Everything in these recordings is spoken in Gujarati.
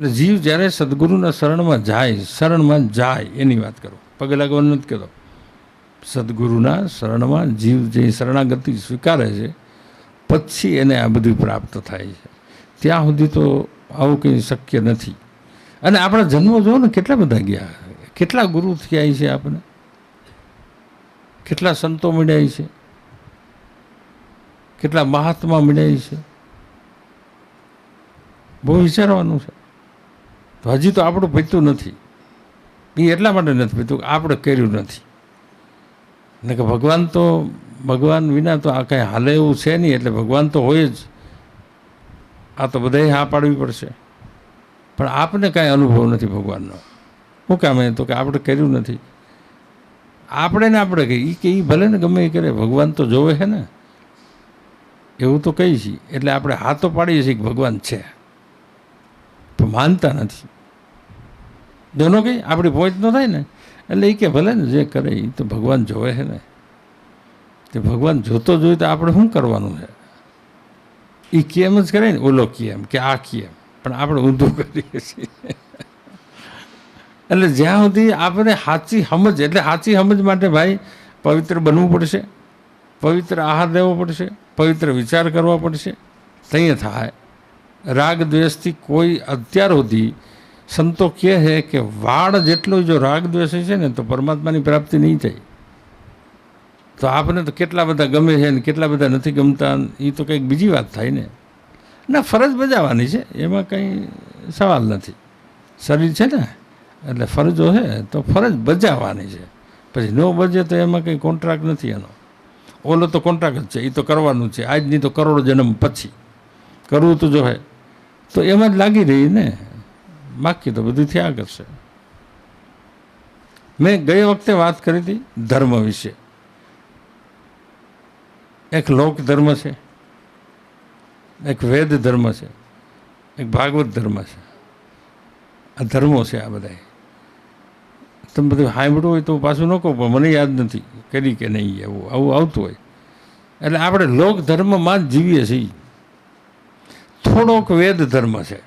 એટલે જીવ જ્યારે સદગુરુના શરણમાં જાય શરણમાં જાય, એની વાત કરો. પગે લાગવાનું નથી કહેતો. સદગુરુના શરણમાં જીવ જે શરણાગતિ સ્વીકારે છે, પછી એને આ બધું પ્રાપ્ત થાય છે. ત્યાં સુધી તો આવું કંઈ શક્ય નથી. અને આપણા જન્મો જો ને, કેટલા બધા ગયા? કેટલા ગુરુ થયા છે આપણે કેટલા સંતો મળ્યા છે? કેટલા મહાત્મા મળ્યા છે? બહુ વિચારવાનું છે. તો હજી તો આપણું પીતું નથી. એ એટલા માટે નથી પીતું આપણે કર્યું નથી. ને કે ભગવાન તો, ભગવાન વિના તો આ કાંઈ હાલે એવું છે નહીં, એટલે ભગવાન તો હોય જ. આ તો બધાએ હા પાડવી પડશે. પણ આપને કાંઈ અનુભવ નથી ભગવાનનો. શું કામ એ તો કે આપણે કર્યું નથી. આપણે ને આપણે કહીએ એ કે એ ભલે ને ગમે એ કરે, ભગવાન તો જોવે છે ને. એવું તો કહી છીએ એટલે આપણે હાથો પાડીએ છીએ કે ભગવાન છે. માનતા નથી. દોનો કંઈ આપણી પહોંચ ન થાય ને, એટલે એ કે ભલે ને જે કરે એ તો ભગવાન જોવે છે ને. તે ભગવાન જોતો જોઈએ તો આપણે શું કરવાનું છે એ કેમ જ કરે ને? ઓલો કેમ કે આ કેમ? પણ આપણે ઊંધું કરીએ છીએ. એટલે જ્યાં સુધી આપણે સાચી સમજ, એટલે સાચી સમજ માટે ભાઈ પવિત્ર બનવું પડશે, પવિત્ર આહાર લેવો પડશે, પવિત્ર વિચાર કરવો પડશે ત્યાં થાય. રાગ દ્વેષથી કોઈ અત્યાર સુધી સંતો કહે છે કે વાળ જેટલો જો રાગ દ્વેષ છે ને, તો પરમાત્માની પ્રાપ્તિ નહીં થાય. તો આપણે તો કેટલા બધા ગમે છે ને, કેટલા બધા નથી ગમતા એ તો કંઈક બીજી વાત થાય ને. ના, ફરજ બજાવવાની છે, એમાં કંઈ સવાલ નથી. શરીર છે ને, એટલે ફરજો છે, તો ફરજ બજાવવાની છે. પછી ન બજે તો એમાં કંઈ કોન્ટ્રાક્ટ નથી એનો. ઓલો તો કોન્ટ્રાક્ટ જ છે એ તો કરવાનું છે. આજની તો કરોડો જન્મ પછી. કરવું તો જો હે. તો એમાં જ લાગી રહી ને. બાકી તો બધું થયા કરશે. મેં ગઈ વખતે વાત કરી હતી ધર્મ વિશે. એક લોક ધર્મ છે. એક વેદ ધર્મ છે. એક ભાગવત ધર્મ છે. આ ધર્મો છે આ બધા તમે બધું સાંભળ્યું હોય તો પાછું ન કહું, પણ મને યાદ નથી. કરી કે નહીં એવું, આવું આવતું હોય. એટલે આપણે લોક ધર્મમાં જ જીવીએ છીએ. થોડોક વેદ ધર્મ છે.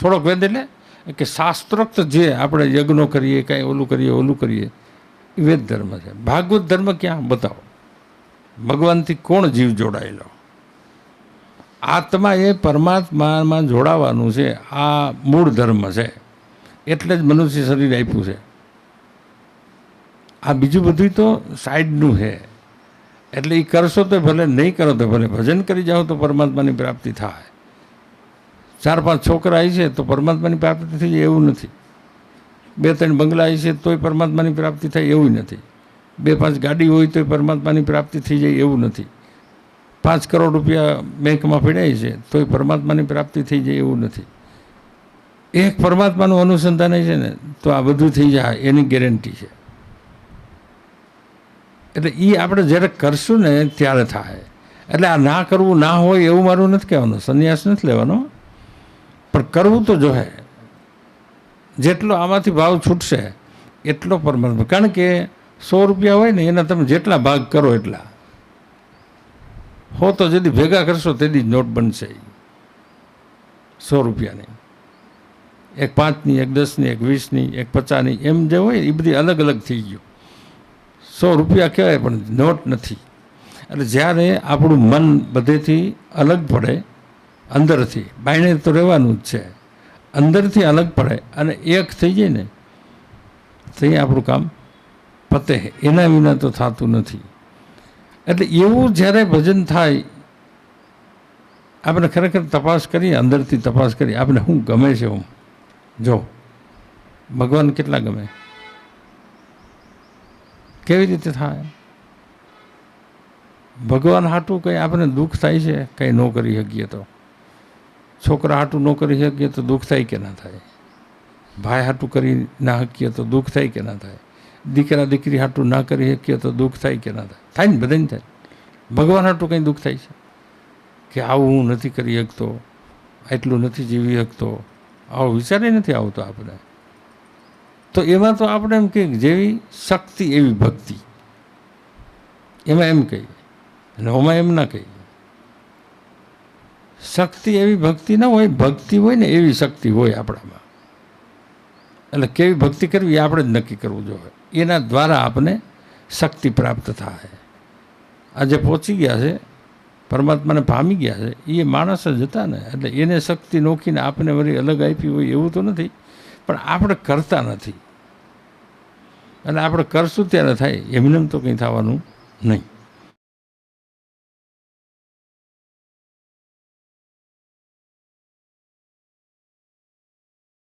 થોડોક વેદ એટલે કે શાસ્ત્રોક્ત જે આપણે યજ્ઞો કરીએ, કાંઈ ઓલું કરીએ ઓલું કરીએ, એ વેદ ધર્મ છે. ભાગવત ધર્મ ક્યાં? બતાવો. ભગવાનથી કોણ જીવ જોડાયેલો? આત્મા એ પરમાત્મામાં જોડાવાનું છે. આ મૂળ ધર્મ છે. એટલે જ મનુષ્ય શરીર આપ્યું છે. આ બીજું બધું તો સાઈડનું છે. એટલે એ કરશો તો ભલે, નહીં કરો તો ભલે. ભજન કરી જાઓ તો પરમાત્માની પ્રાપ્તિ થાય. ચાર પાંચ છોકરા આવી છે તો પરમાત્માની પ્રાપ્તિ થઈ જાય એવું નથી. બે ત્રણ બંગલા આવી છે તોય પરમાત્માની પ્રાપ્તિ થાય એવું નથી. બે પાંચ ગાડી હોય તોય પરમાત્માની પ્રાપ્તિ થઈ જાય એવું નથી. પાંચ કરોડ રૂપિયા બેંકમાં પીડાય છે તોય પરમાત્માની પ્રાપ્તિ થઈ જાય એવું નથી. એક પરમાત્માનું અનુસંધાન છે ને તો આ બધું થઈ જાય, એની ગેરંટી છે. એટલે એ આપણે જ્યારે કરશું ને ત્યારે થાય. એટલે આ ના કરવું ના હોય એવું મારું નથી કહેવાનું, સંન્યાસ નથી લેવાનો. પણ કરવું તો જોહે જેટલો આમાંથી ભાવ છૂટશે, એટલો પરમાત્મા કારણ કે સો રૂપિયા હોય ને, એના તમે જેટલા ભાગ કરો એટલા. હો તો જેથી ભેગા કરશો તેની જ નોટ બનશે સો રૂપિયાની. એક પાંચની, એક દસની, એક વીસની, એક પચાસની, એમ જે હોય એ બધી અલગ અલગ થઈ ગયું. સો રૂપિયા કહેવાય પણ નોટ નથી. એટલે જ્યારે આપણું મન બધેથી અલગ પડે અંદરથી. બાયણે તો રહેવાનું જ છે. અંદરથી અલગ પડે અને એક થઈ જાય ને, તો આપણું કામ પતે એના વિના તો થતું નથી. એટલે એવું જ્યારે ભજન થાય, આપણે ખરેખર તપાસ કરીએ, અંદરથી તપાસ કરીએ, આપણે શું ગમે છે હું જો, ભગવાન કેટલા ગમે? કેવી રીતે થાય? ભગવાન હાટું કંઈ આપણે દુઃખ થાય છે? કંઈ ન કરી શકીએ તો. છોકરા હાટું ન કરી શકીએ તો દુઃખ થાય કે ના થાય. ભાઈ હાટું કરી ના શકીએ તો દુઃખ થાય કે ના થાય. દીકરા દીકરી હાટું ના કરી શકીએ તો દુઃખ થાય કે ના થાય. થાય ને બધાને થાય. ભગવાન હાટું કંઈ દુઃખ થાય છે? કે આવું હું નથી કરી શકતો એટલું નથી જીવી શકતો, આવો વિચારે નથી આવતો આપણે. તો એમાં તો આપણે એમ કહીએ જેવી શક્તિ એવી ભક્તિ. એમાં એમ કહીએ. અને હોમાં એમ ના કહીએ. શક્તિ એવી ભક્તિ ન હોય, ભક્તિ હોય ને એવી શક્તિ હોય આપણામાં. એટલે કેવી ભક્તિ કરવી એ આપણે જ નક્કી કરવું જોઈએ. એના દ્વારા આપને શક્તિ પ્રાપ્ત થાય. આજે પહોંચી ગયા છે, પરમાત્માને પામી ગયા છે એ માણસ જ હતા ને, એટલે એને શક્તિ નોખીને આપને વળી અલગ આપી હોય એવું તો નથી, પણ આપણે કરતા નથી. અને આપણે કરશું ત્યારે થાય, એમને તો કંઈ થવાનું નહીં.